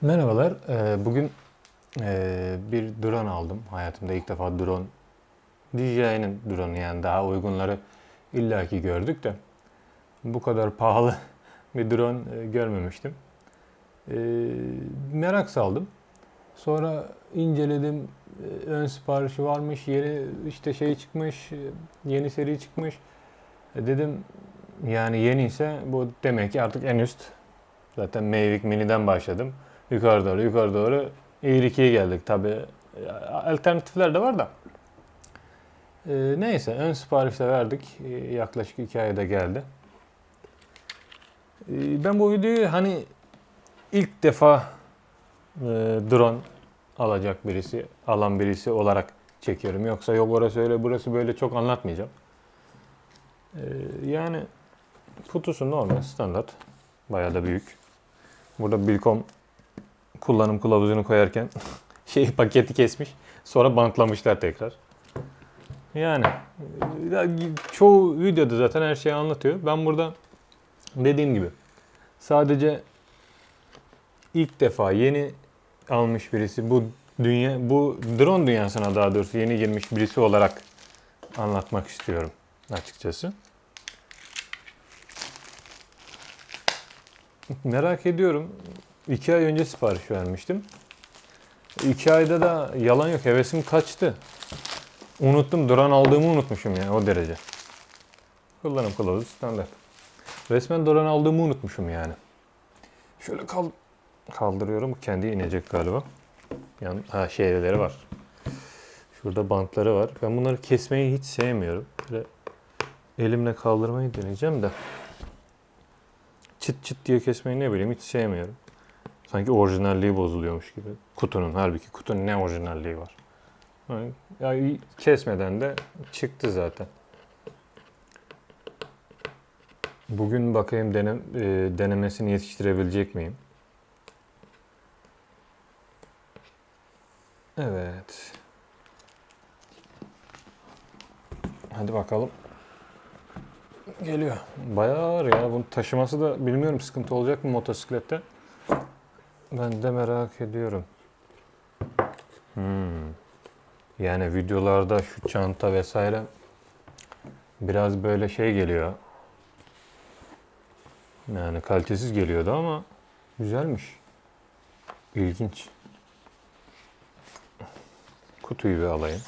Merhabalar. Ee, Bugün ee, bir drone aldım. Hayatımda ilk defa drone. DJI'nin drone'u yani daha uygunları illaki gördük de bu kadar pahalı bir drone e, görmemiştim. Ee, Merak saldım. Sonra inceledim. Ee, Ön siparişi varmış. Yeni işte şey çıkmış. e, Yeni seri çıkmış. E, Dedim yani yeni ise bu demek ki artık en üst. Zaten Mavic Mini'den başladım. Yukarı doğru, yukarı doğru Air 2'ye geldik. Tabi alternatifler de var da. Ee, neyse ön siparişte verdik. Ee, yaklaşık 2 ayda geldi. Ee, ben bu videoyu hani ilk defa e, drone alacak birisi, alan birisi olarak çekiyorum. Yoksa yok orası öyle, burası böyle çok anlatmayacağım. Ee, yani kutusu normal, standart. Bayağı da büyük. Burada Bilkom kullanım kılavuzunu koyarken şey paketi kesmiş. Sonra bantlamışlar tekrar. Yani ya, çoğu videoda zaten her şeyi anlatıyor. Ben burada dediğim gibi sadece ilk defa yeni almış birisi bu dünya bu drone dünyasına daha doğrusu yeni girmiş birisi olarak anlatmak istiyorum açıkçası. Merak ediyorum. İki ay önce sipariş vermiştim. İki ayda da yalan yok hevesim kaçtı. Unuttum drone aldığımı unutmuşum yani o derece. Kullanım kılavuzu standart. Resmen drone aldığımı unutmuşum yani. Şöyle kal kaldırıyorum. Kendi inecek galiba. Yani ha şeyleri var. Şurada bantları var. Ben bunları kesmeyi hiç sevmiyorum. Böyle elimle kaldırmayı deneyeceğim de. Çıt çıt diye kesmeyi ne bileyim hiç sevmiyorum. Sanki orijinalliği bozuluyormuş gibi. Kutunun halbuki kutunun ne orijinalliği var. Yani, ya kesmeden de çıktı zaten. Bugün bakayım denem, e, denemesini yetiştirebilecek miyim? Evet. Hadi bakalım. Geliyor. Bayağı ağır ya. Bunu taşıması da bilmiyorum sıkıntı olacak mı motosiklette. Ben de merak ediyorum. Hmm. Yani videolarda şu çanta vesaire biraz böyle şey geliyor. Yani kalitesiz geliyordu ama güzelmiş. İlginç. Kutuyu bir alayım.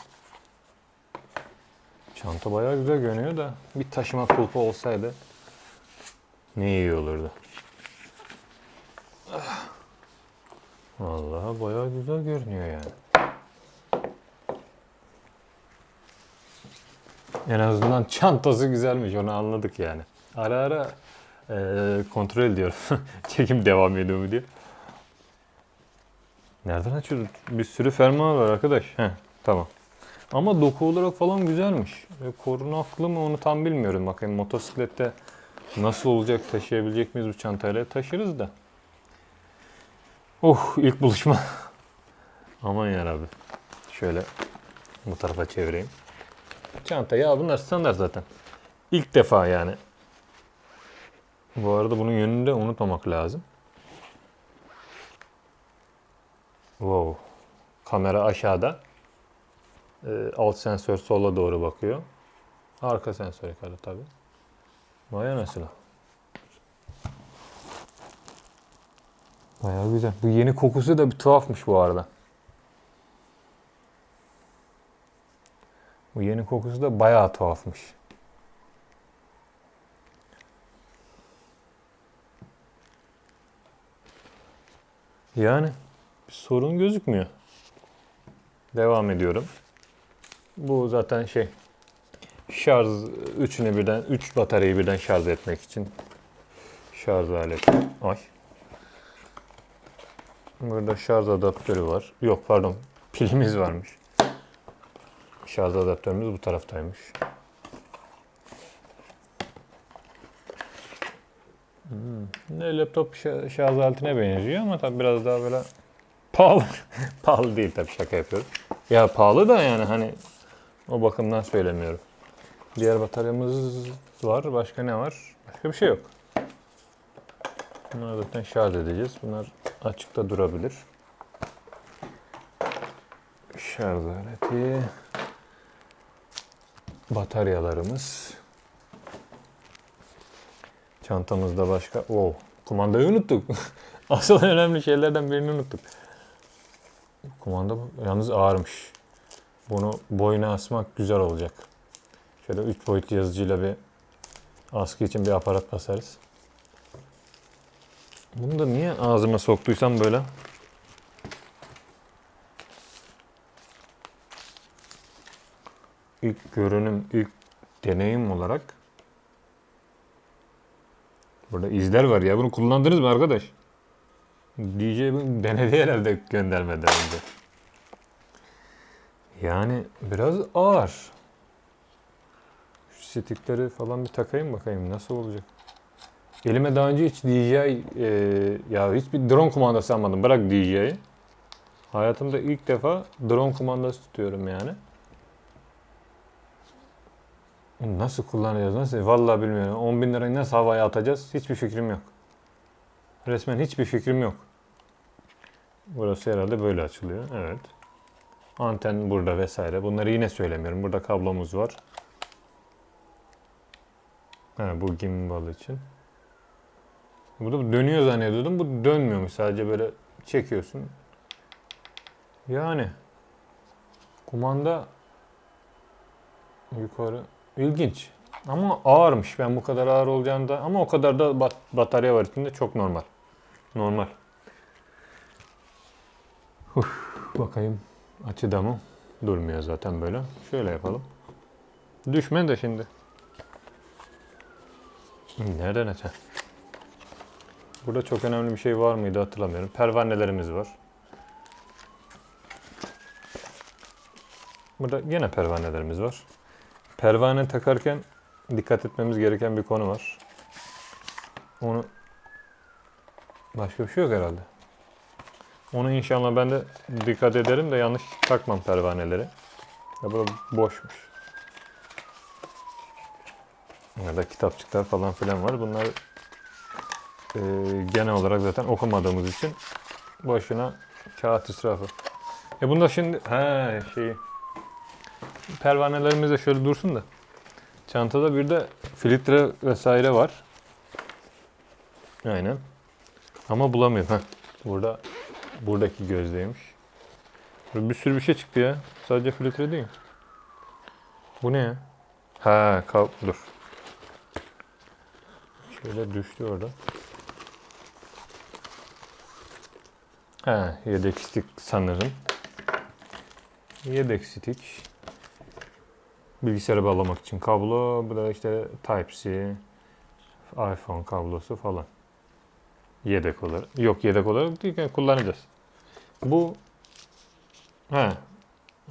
Çanta bayağı güzel görünüyor da bir taşıma kulpu olsaydı ne iyi olurdu. Ah. Vallahi bayağı güzel görünüyor yani. En azından çantası güzelmiş onu anladık yani. Ara ara eee, kontrol ediyorum. Çekim devam ediyor mu diye. Nereden açıyordu? Bir sürü fermuar var arkadaş. Heh, tamam. Ama doku olarak falan güzelmiş. E, korunaklı mı onu tam bilmiyorum. Bakayım motosiklette nasıl olacak taşıyabilecek miyiz bu çantayla? Taşırız da. Oh ilk buluşma. Aman yarabbi. Şöyle bu tarafa çevireyim. Çanta ya bunlar standart zaten. İlk defa yani. Bu arada bunun yönünü de unutmamak lazım. Wow. Kamera aşağıda. Ee, alt sensör sola doğru bakıyor. Arka sensör yukarıda tabi. Vay anasını. Bayağı güzel. Bu yeni kokusu da bir tuhafmış bu arada. Bu yeni kokusu da bayağı tuhafmış. Yani bir sorun gözükmüyor. Devam ediyorum. Bu zaten şey şarj üçünü birden üç bataryayı birden şarj etmek için şarj aleti. Ay. Burada şarj adaptörü var. Yok pardon pilimiz varmış. Şarj adaptörümüz bu taraftaymış. Hmm. Ne laptop şa- şarj aletine benziyor ama tabii biraz daha böyle pahalı. pahalı değil tabii şaka yapıyorum. Ya pahalı da yani hani o bakımdan söylemiyorum. Diğer bataryamız var. Başka ne var? Başka bir şey yok. Bunları zaten şarj edeceğiz. Bunlar açıkta durabilir. Şarj aleti. Bataryalarımız. Çantamızda başka... Oo, kumandayı unuttuk. Asıl önemli şeylerden birini unuttuk. Kumanda yalnız ağırmış. Bunu boyuna asmak güzel olacak. Şöyle 3 boyutlu yazıcıyla bir askı için bir aparat basarız. Bunu da niye ağzıma soktuysam böyle? İlk görünüm, ilk deneyim olarak Burada izler var ya. Bunu kullandınız mı arkadaş? DJ denedi herhalde göndermeden önce. Yani biraz ağır. Şu stickleri falan bir takayım bakayım nasıl olacak. Elime daha önce hiç DJI e, ya hiçbir drone kumandası almadım. Bırak DJI'yi. Hayatımda ilk defa drone kumandası tutuyorum yani. Nasıl kullanacağız? Nasıl? Vallahi bilmiyorum. 10 bin lirayı nasıl havaya atacağız? Hiçbir fikrim yok. Resmen hiçbir fikrim yok. Burası herhalde böyle açılıyor. Evet. Anten burada vesaire. Bunları yine söylemiyorum. Burada kablomuz var. Ha, bu gimbal için. Burada dönüyor zannediyordum. Bu dönmüyormuş. Sadece böyle çekiyorsun. Yani kumanda yukarı ilginç. Ama ağırmış. Ben bu kadar ağır olacağını da ama o kadar da bat- batarya var içinde çok normal. Normal. Uf, bakayım açıda mı? Durmuyor zaten böyle. Şöyle yapalım. Düşme de şimdi. Nereden açar? Burada çok önemli bir şey var mıydı hatırlamıyorum. Pervanelerimiz var. Burada yine pervanelerimiz var. Pervane takarken dikkat etmemiz gereken bir konu var. Onu başka bir şey yok herhalde. Onu inşallah ben de dikkat ederim de yanlış takmam pervaneleri. Ya burada boşmuş. Burada kitapçıklar falan filan var. Bunlar e, genel olarak zaten okumadığımız için boşuna kağıt israfı. E bunda şimdi he şey pervanelerimiz de şöyle dursun da. Çantada bir de filtre vesaire var. Aynen. Ama bulamıyorum. Heh. Burada buradaki gözdeymiş. Bir sürü bir şey çıktı ya. Sadece filtre değil. Bu ne ya? Ha, kal dur. Şöyle düştü orada. Ha, yedek stick sanırım. Yedek stick. Bilgisayara bağlamak için kablo. Bu da işte Type-C, iPhone kablosu falan. Yedek olarak. Yok yedek olarak değil yani kullanacağız. Bu ha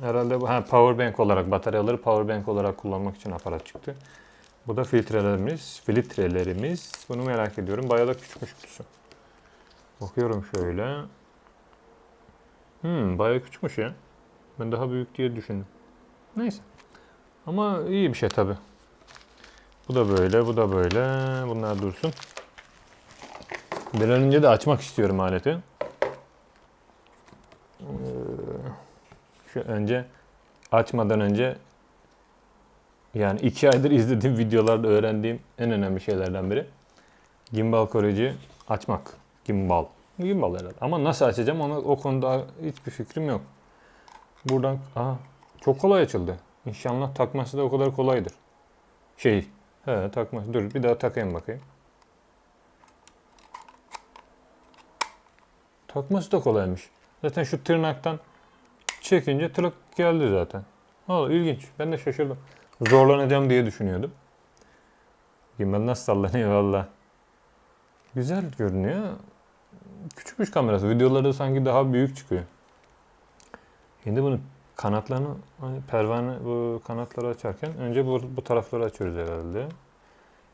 herhalde bu ha power bank olarak bataryaları power bank olarak kullanmak için aparat çıktı. Bu da filtrelerimiz, filtrelerimiz. Bunu merak ediyorum. Bayağı da küçükmüş kutusu. Bakıyorum şöyle. Hmm, bayağı küçükmüş ya. Ben daha büyük diye düşündüm. Neyse. Ama iyi bir şey tabi. Bu da böyle, bu da böyle. Bunlar dursun. Bir an önce de açmak istiyorum aleti. Ee, Şu önce açmadan önce yani iki aydır izlediğim videolarda öğrendiğim en önemli şeylerden biri. Gimbal koruyucu açmak. Gimbal. Gimbal herhalde. Ama nasıl açacağım onu o konuda hiçbir fikrim yok. Buradan aha çok kolay açıldı. İnşallah takması da o kadar kolaydır. Şey, he takması. Dur bir daha takayım bakayım. Takması da kolaymış. Zaten şu tırnaktan çekince tırnak geldi zaten. Valla ilginç. Ben de şaşırdım. Zorlanacağım diye düşünüyordum. Gimbal nasıl sallanıyor valla. Güzel görünüyor. Küçükmüş kamerası. Videolarda sanki daha büyük çıkıyor. Şimdi bunun kanatlarını hani pervane bu kanatları açarken önce bu, bu tarafları açıyoruz herhalde.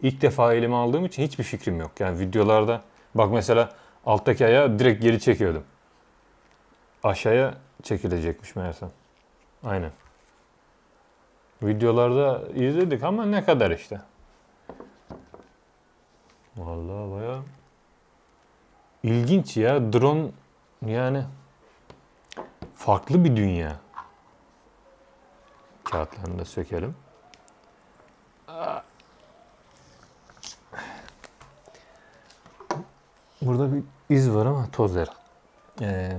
İlk defa elime aldığım için hiçbir fikrim yok. Yani videolarda bak mesela alttaki ayağı direkt geri çekiyordum. Aşağıya çekilecekmiş meğersem. Aynen. Videolarda izledik ama ne kadar işte. Vallahi bayağı İlginç ya. Drone yani farklı bir dünya. Kağıtlarını da sökelim. Burada bir iz var ama toz yer. Ee,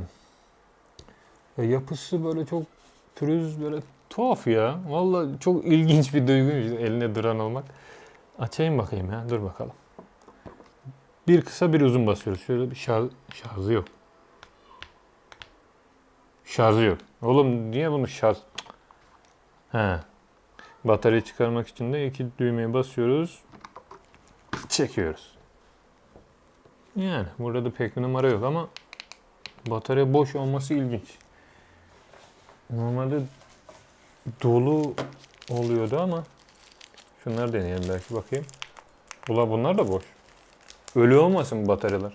ya yapısı böyle çok pürüz böyle tuhaf ya. Vallahi çok ilginç bir duygu eline duran olmak. Açayım bakayım ya. Dur bakalım. Bir kısa bir uzun basıyoruz. Şöyle bir şarj, şarjı yok. Şarjı yok. Oğlum niye bunu şarj... He. Bataryayı çıkarmak için de iki düğmeye basıyoruz. Çekiyoruz. Yani burada da pek bir numara yok ama batarya boş olması ilginç. Normalde dolu oluyordu ama şunları deneyelim belki bakayım. Ula bunlar da boş. Ölü olmasın bu bataryalar.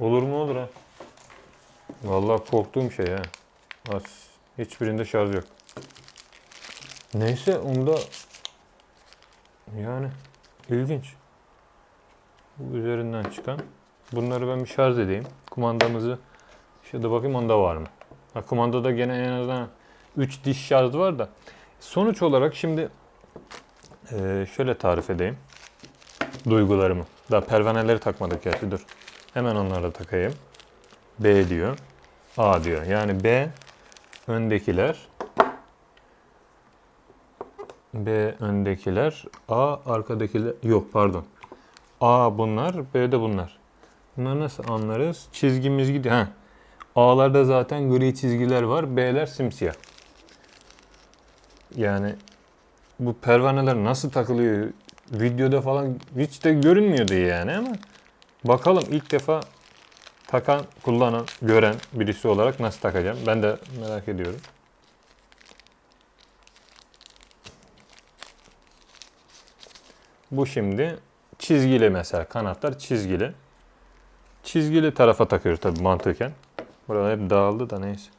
Olur mu olur ha. Vallahi korktuğum şey ha. Az. Hiçbirinde şarj yok. Neyse onda yani ilginç. Bu üzerinden çıkan. Bunları ben bir şarj edeyim. Kumandamızı şurada bakayım onda var mı? Ha, kumandada gene en azından 3 diş şarj var da. Sonuç olarak şimdi şöyle tarif edeyim. Duygularımı. Daha pervaneleri takmadık gerçi dur. Hemen onları da takayım. B diyor. A diyor. Yani B öndekiler. B öndekiler. A arkadakiler. Yok pardon. A bunlar, B de bunlar. Bunları nasıl anlarız? Çizgimiz gidiyor. Ha. A'larda zaten gri çizgiler var. B'ler simsiyah. Yani bu pervaneler nasıl takılıyor? Videoda falan hiç de görünmüyordu yani ama bakalım ilk defa takan, kullanan, gören birisi olarak nasıl takacağım? Ben de merak ediyorum. Bu şimdi çizgili mesela kanatlar çizgili. Çizgili tarafa takıyoruz tabii mantıken. Burada hep dağıldı da neyse.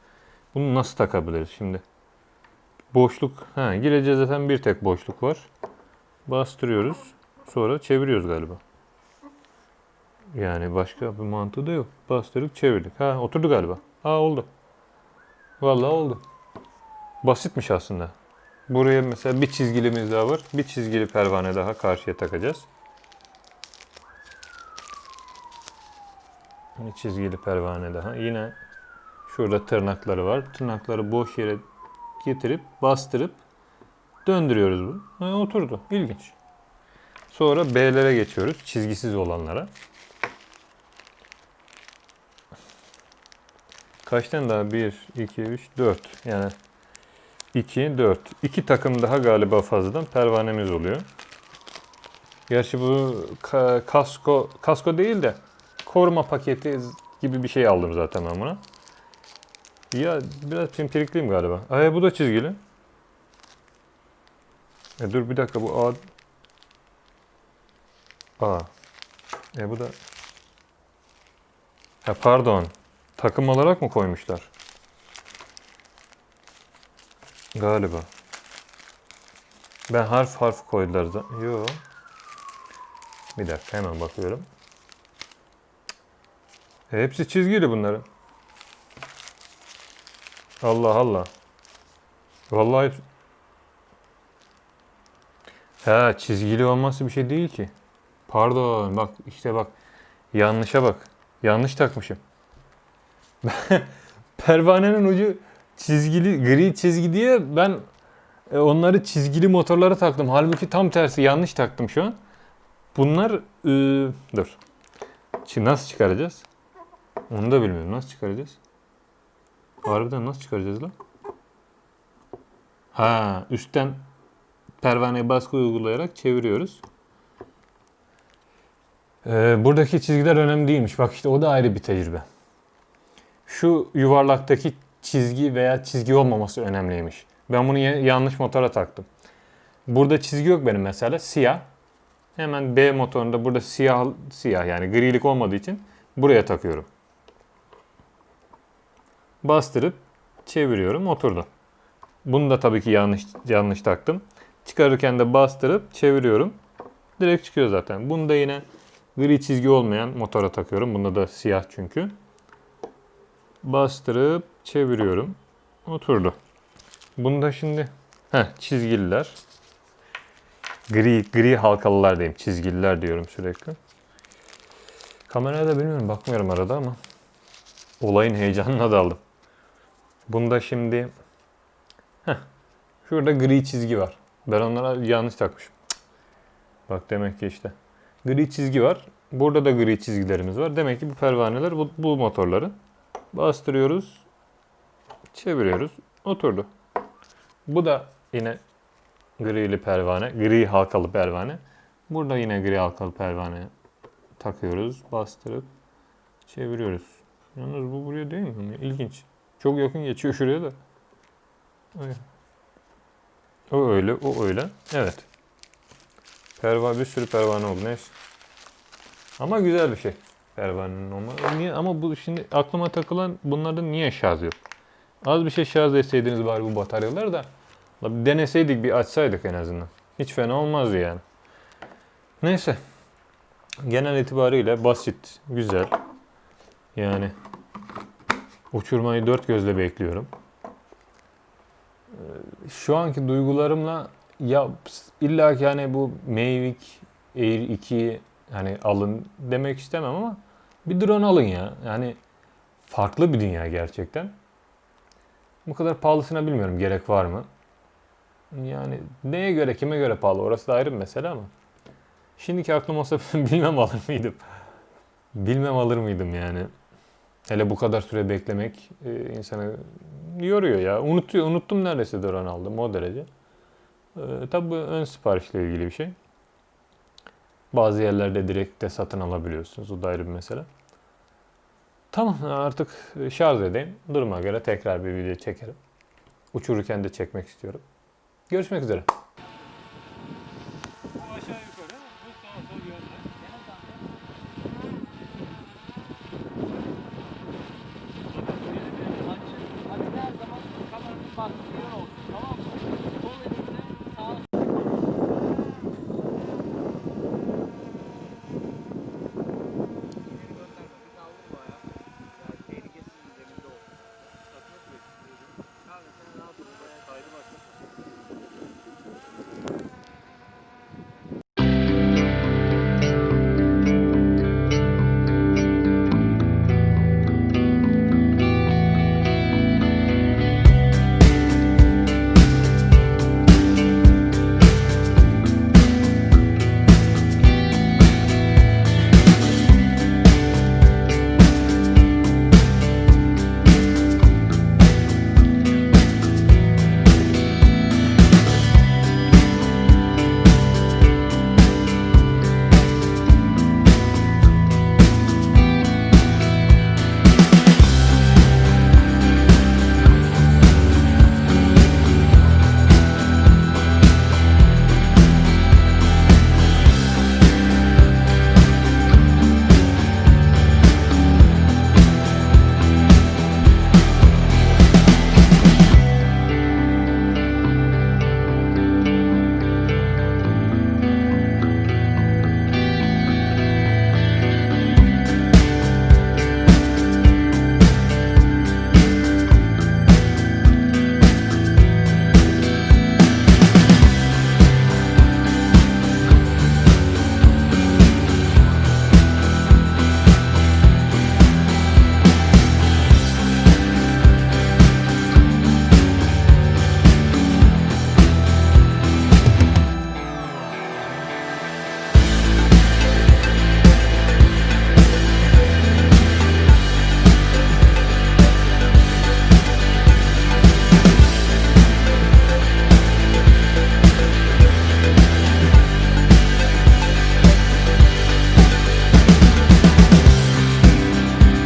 Bunu nasıl takabiliriz şimdi? Boşluk, ha gireceğiz zaten bir tek boşluk var. Bastırıyoruz. Sonra çeviriyoruz galiba. Yani başka bir mantığı da yok. Bastırdık çevirdik. Ha oturdu galiba. Ha oldu. Vallahi oldu. Basitmiş aslında. Buraya mesela bir çizgilimiz daha var. Bir çizgili pervane daha karşıya takacağız. Bir çizgili pervane daha. Yine şurada tırnakları var. Tırnakları boş yere getirip bastırıp döndürüyoruz bu. Ha, oturdu. İlginç. Sonra B'lere geçiyoruz. Çizgisiz olanlara. Kaç tane daha? 1, 2, 3, 4. Yani 2, 4. 2 takım daha galiba fazladan pervanemiz oluyor. Gerçi bu ka- kasko kasko değil de koruma paketi gibi bir şey aldım zaten ben buna. Ya biraz pimpirikliyim galiba. Ay bu da çizgili. E dur bir dakika bu A A. E bu da Ha pardon. Takım olarak mı koymuşlar? Galiba. Ben harf harf koydular da. Yo. Bir dakika hemen bakıyorum. E, hepsi çizgili bunların. Allah Allah. Vallahi Ha çizgili olması bir şey değil ki. Pardon bak işte bak. Yanlışa bak. Yanlış takmışım. Pervanenin ucu çizgili, gri çizgi diye ben e, onları çizgili motorlara taktım. Halbuki tam tersi yanlış taktım şu an. Bunlar e, dur. Şimdi nasıl çıkaracağız? Onu da bilmiyorum. Nasıl çıkaracağız? Harbiden nasıl çıkaracağız lan? Ha, üstten pervaneye baskı uygulayarak çeviriyoruz. Ee, buradaki çizgiler önemli değilmiş. Bak işte o da ayrı bir tecrübe. Şu yuvarlaktaki çizgi veya çizgi olmaması önemliymiş. Ben bunu ya- yanlış motora taktım. Burada çizgi yok benim mesela. Siyah. Hemen B motorunda burada siyah siyah yani grilik olmadığı için buraya takıyorum. Bastırıp çeviriyorum oturdu. Bunu da tabii ki yanlış yanlış taktım. Çıkarırken de bastırıp çeviriyorum. Direkt çıkıyor zaten. Bunu da yine Gri çizgi olmayan motora takıyorum. Bunda da siyah çünkü. Bastırıp çeviriyorum. Oturdu. Bunda şimdi heh, çizgililer. Gri, gri halkalılar diyeyim. Çizgililer diyorum sürekli. Kameraya da bilmiyorum. Bakmıyorum arada ama. Olayın heyecanına daldım. Bunda şimdi heh, şurada gri çizgi var. Ben onlara yanlış takmışım. Bak demek ki işte. Gri çizgi var. Burada da gri çizgilerimiz var. Demek ki bu pervaneler bu, bu motorların. Bastırıyoruz. Çeviriyoruz. Oturdu. Bu da yine grili pervane. Gri halkalı pervane. Burada yine gri halkalı pervane takıyoruz. Bastırıp çeviriyoruz. Yalnız bu buraya değil mi? İlginç. Çok yakın geçiyor şuraya da. Öyle. O öyle, o öyle. Evet. Pervane bir sürü pervane oldu neyse. Ama güzel bir şey. Pervanenin olması. Niye? Ama bu şimdi aklıma takılan bunlardan niye şarj yok? Az bir şey şarj etseydiniz bari bu bataryaları da deneseydik bir açsaydık en azından. Hiç fena olmazdı yani. Neyse. Genel itibariyle basit, güzel. Yani uçurmayı dört gözle bekliyorum. Şu anki duygularımla ya illa ki hani bu Mavic Air 2 hani alın demek istemem ama bir drone alın ya. Yani farklı bir dünya gerçekten. Bu kadar pahalısına bilmiyorum gerek var mı? Yani neye göre kime göre pahalı orası da ayrı bir mesele ama. Şimdiki aklım olsa bilmem alır mıydım. Bilmem alır mıydım yani. Hele bu kadar süre beklemek e, insanı yoruyor ya. Unutuyor, unuttum neredeyse drone aldım o derece. E, tabii bu ön siparişle ilgili bir şey. Bazı yerlerde direkt de satın alabiliyorsunuz. O da ayrı bir mesele. Tamam artık şarj edeyim. Duruma göre tekrar bir video çekerim. Uçururken de çekmek istiyorum. Görüşmek üzere.